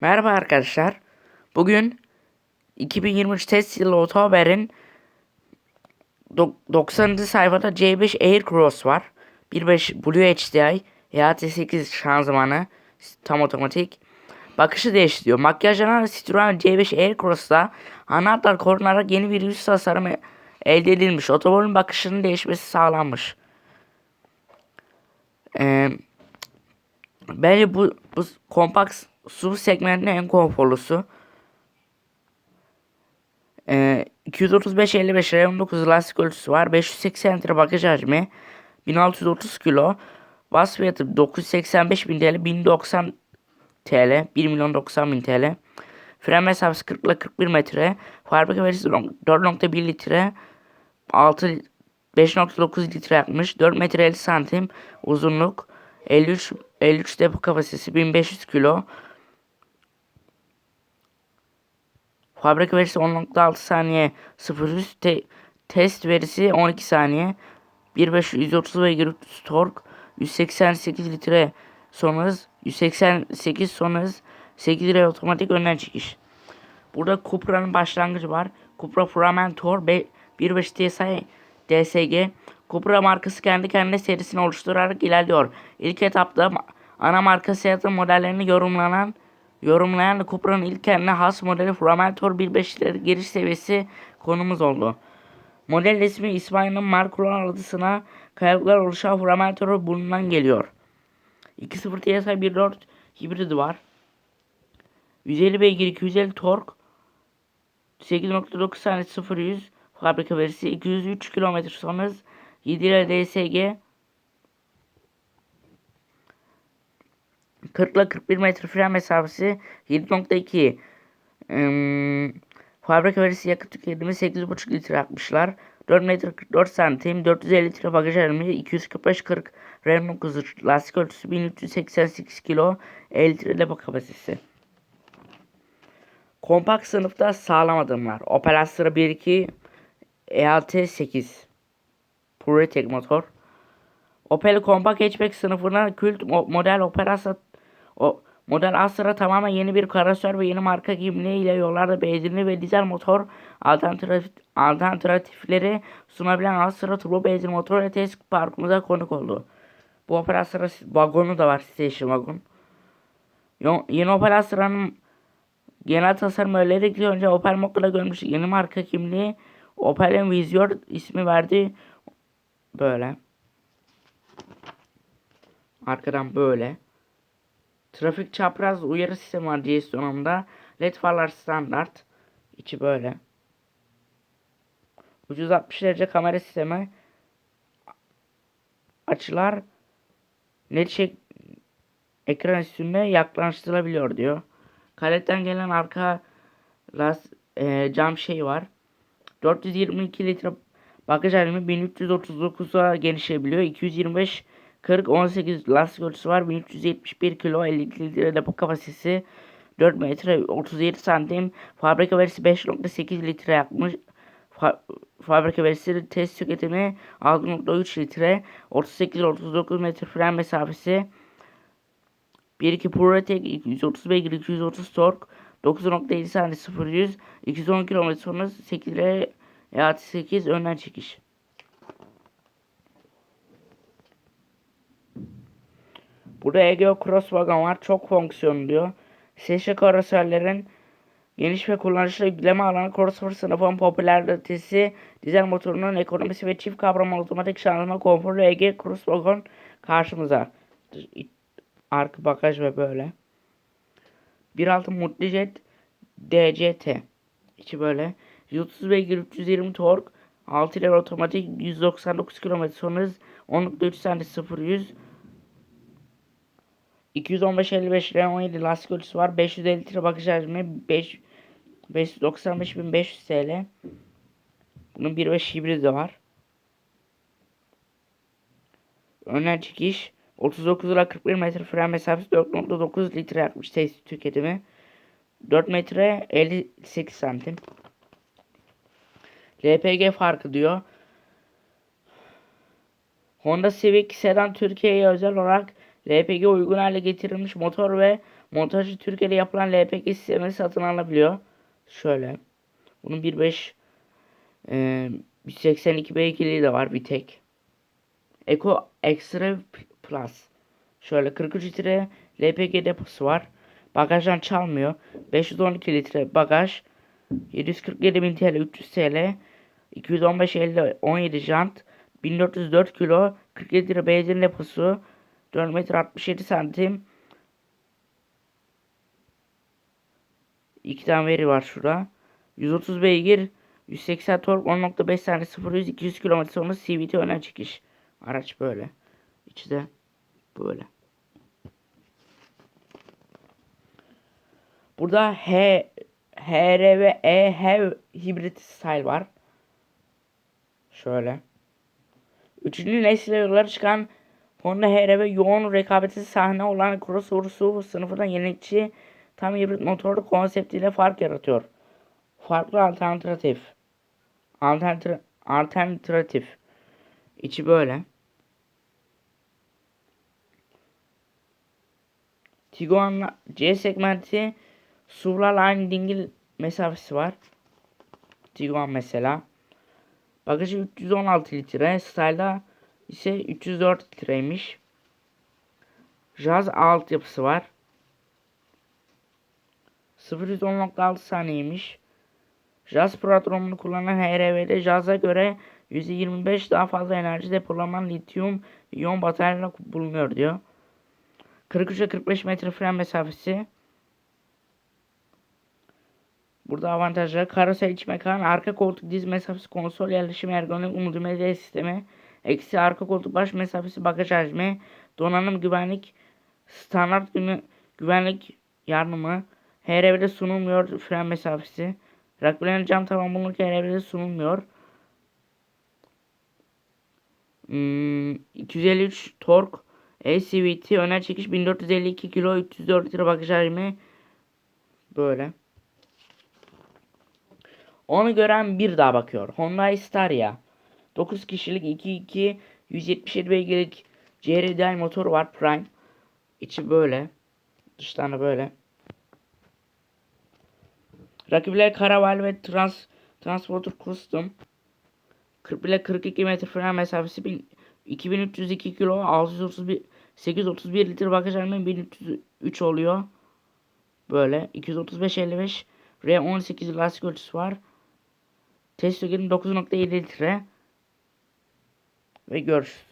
Merhaba arkadaşlar. Bugün 2023 test yılı Otober'in dok- 90. sayfada C5 Aircross var. 1.5 Blue HDI, EAT8 şanzımanı, tam otomatik. Bakışı değiştiriyor. Makyajlanan Citroen C5 Aircross'ta anahtar korunarak yeni bir yüz tasarımı elde edilmiş. Otomobilin bakışının değişmesi sağlanmış. Eee Bence bu, bu kompakt SUV segmentinin en konforlusu. Ee, 235 55 R19 lastik ölçüsü var. 580 litre bagaj hacmi. 1630 kilo. Bas fiyatı 985 bin TL. 1090 TL. 1 milyon 90 bin TL. Fren mesafesi 40 ile 41 metre. Fabrika verisi 4.1 litre. 6 5.9 litre yapmış. 4 metre 50 santim uzunluk. 53 53 depo kapasitesi 1500 kilo. Fabrika verisi 10.6 saniye 0 te test verisi 12 saniye. 1.5 130 beygir 300 tork 188 litre son hız 188 son hız 8 lira otomatik önden çekiş. Burada Cupra'nın başlangıcı var. Cupra Formentor 1.5 TSI DSG Cupra markası kendi kendine serisini oluşturarak ilerliyor. İlk etapta ana marka Seat'ın modellerini yorumlanan yorumlayan Cupra'nın ilk kendine has modeli Formentor 1.5'leri giriş seviyesi konumuz oldu. Model ismi İspanya'nın Marco adısına kayalıklar oluşan Formentor burnundan geliyor. 2.0 TSI 1.4 hibridi var. 150 beygir 250 tork 8.9 saniye 0 100 fabrika verisi 203 km son hız 7 ile DSG 40 ile 41 metre fren mesafesi 7.2 hmm, fabrika verisi yakıt tüketimi 8.5 litre yapmışlar 4 metre 44 santim 450 litre bagaj hacmi 245 40 Renault 9 lastik ölçüsü 1388 kilo 50 litre depo kapasitesi Kompakt sınıfta sağlam adımlar. Opel Astra 1.2 EAT 8 PureTech motor. Opel Compact Hatchback sınıfına kült model Opel Astra o model Astra tamamen yeni bir karosör ve yeni marka kimliği ile yollarda benzinli ve dizel motor alternatif, alternatifleri sunabilen Astra Turbo benzin motor ile test parkımıza konuk oldu. Bu Opel Astra vagonu da var station wagon. Yeni Opel Astra'nın genel tasarım özellikle önce Opel Mokka'da görmüş yeni marka kimliği Opel'in Vizior ismi verdi. Böyle. Arkadan böyle. Trafik çapraz uyarı sistemi var GS donanımda. LED farlar standart. İçi böyle. 360 derece kamera sistemi. Açılar net şey ekran üstünde yaklaştırılabiliyor diyor. Kaletten gelen arka las, e, cam şey var. 422 litre bagaj hacmi 1339'a genişleyebiliyor. 225 40 18 lastik ölçüsü var. 1371 kilo 50 litre depo kapasitesi 4 metre 37 santim. Fabrika verisi 5.8 litre yapmış. Fa fabrika verisi test tüketimi 6.3 litre 38-39 metre fren mesafesi 1.2 PureTech 130 beygir 230 tork 9.7 saniye 0 100 210 km sonra 8 ile EAT 8 önden çekiş. Burada Egeo Cross Wagon var. Çok fonksiyonlu diyor. Seçe karosörlerin geniş ve kullanışlı yükleme alanı crossover sınıfın popülaritesi, dizel motorunun ekonomisi ve çift kavramalı otomatik şanzıman konforlu Ege Cross Wagon karşımıza. Arka bagaj ve böyle. 1.6 Multijet DCT. İçi böyle. 130 beygir 320 tork. 6 ileri otomatik 199 km son hız 10.3 saniye 0 100 215 55 R17 lastik ölçüsü var. 550 litre bagaj hacmi 5 595.500 TL. Bunun 1.5 hibridi var. Önden çekiş 39 ile 41 metre fren mesafesi 4.9 litre yapmış test tüketimi. 4 metre 58 santim. LPG farkı diyor. Honda Civic sedan Türkiye'ye özel olarak LPG uygun hale getirilmiş motor ve Montajı Türkiye'de yapılan LPG sistemi satın alabiliyor. Şöyle. Bunun 1.5 e, 182 beygirliği de var bir tek. Eco Extra Plus. Şöyle 43 litre LPG deposu var. Bagajdan çalmıyor. 512 litre bagaj. 747 bin TL 300 TL. 215 50 17 jant. 1404 kilo. 47 lira benzin deposu. 4 metre 67 santim. İki tane veri var şurada. 130 beygir. 180 tork 10.5 saniye 0 100 200 km sonra CVT öne çıkış. Araç böyle. İçi de böyle. Burada H, HR ve E HEV hibrit style var. Şöyle. Üçüncü nesil yollara çıkan Honda HR ve yoğun rekabeti sahne olan crossover SUV sınıfından yenilikçi tam hibrit motorlu konseptiyle fark yaratıyor. Farklı alternatif. Alternatif. Alternatif. İçi böyle. Tiguan C segmenti SUV'larla aynı dingil mesafesi var. Tiguan mesela. Bagajı 316 litre. Style'da ise 304 litreymiş. Jazz altyapısı var. 0-110.6 saniyeymiş. Jazz prodromunu kullanan HRV'de Jazz'a göre %25 daha fazla enerji depolaman lityum iyon bataryayla bulunuyor diyor. 43'e 45 metre fren mesafesi. Burada avantajları karoseri iç mekan, arka koltuk diz mesafesi, konsol yerleşimi, ergonomik multimedya sistemi, eksi arka koltuk baş mesafesi, bagaj hacmi, donanım güvenlik, standart günü, güvenlik yardımı, HRV'de sunulmuyor fren mesafesi, rakbilerin cam tavan bulunurken HRV'de sunulmuyor. Hmm, 253 tork, ACVT öne çekiş 1452 kilo 304 litre bagaj hacmi böyle. Onu gören bir daha bakıyor. Hyundai Staria. 9 kişilik 2.2 177 beygirlik CRDI motor var Prime. İçi böyle. Dıştan böyle. Rakipler Caraval ve Trans Transporter Custom. 40 ile 42 metre fren mesafesi 1000 2302 kilo 631 831 litre bagaj hacmi 1303 oluyor. Böyle 235 55 R18 lastik ölçüsü var. Test 9.7 litre. Ve görüşürüz.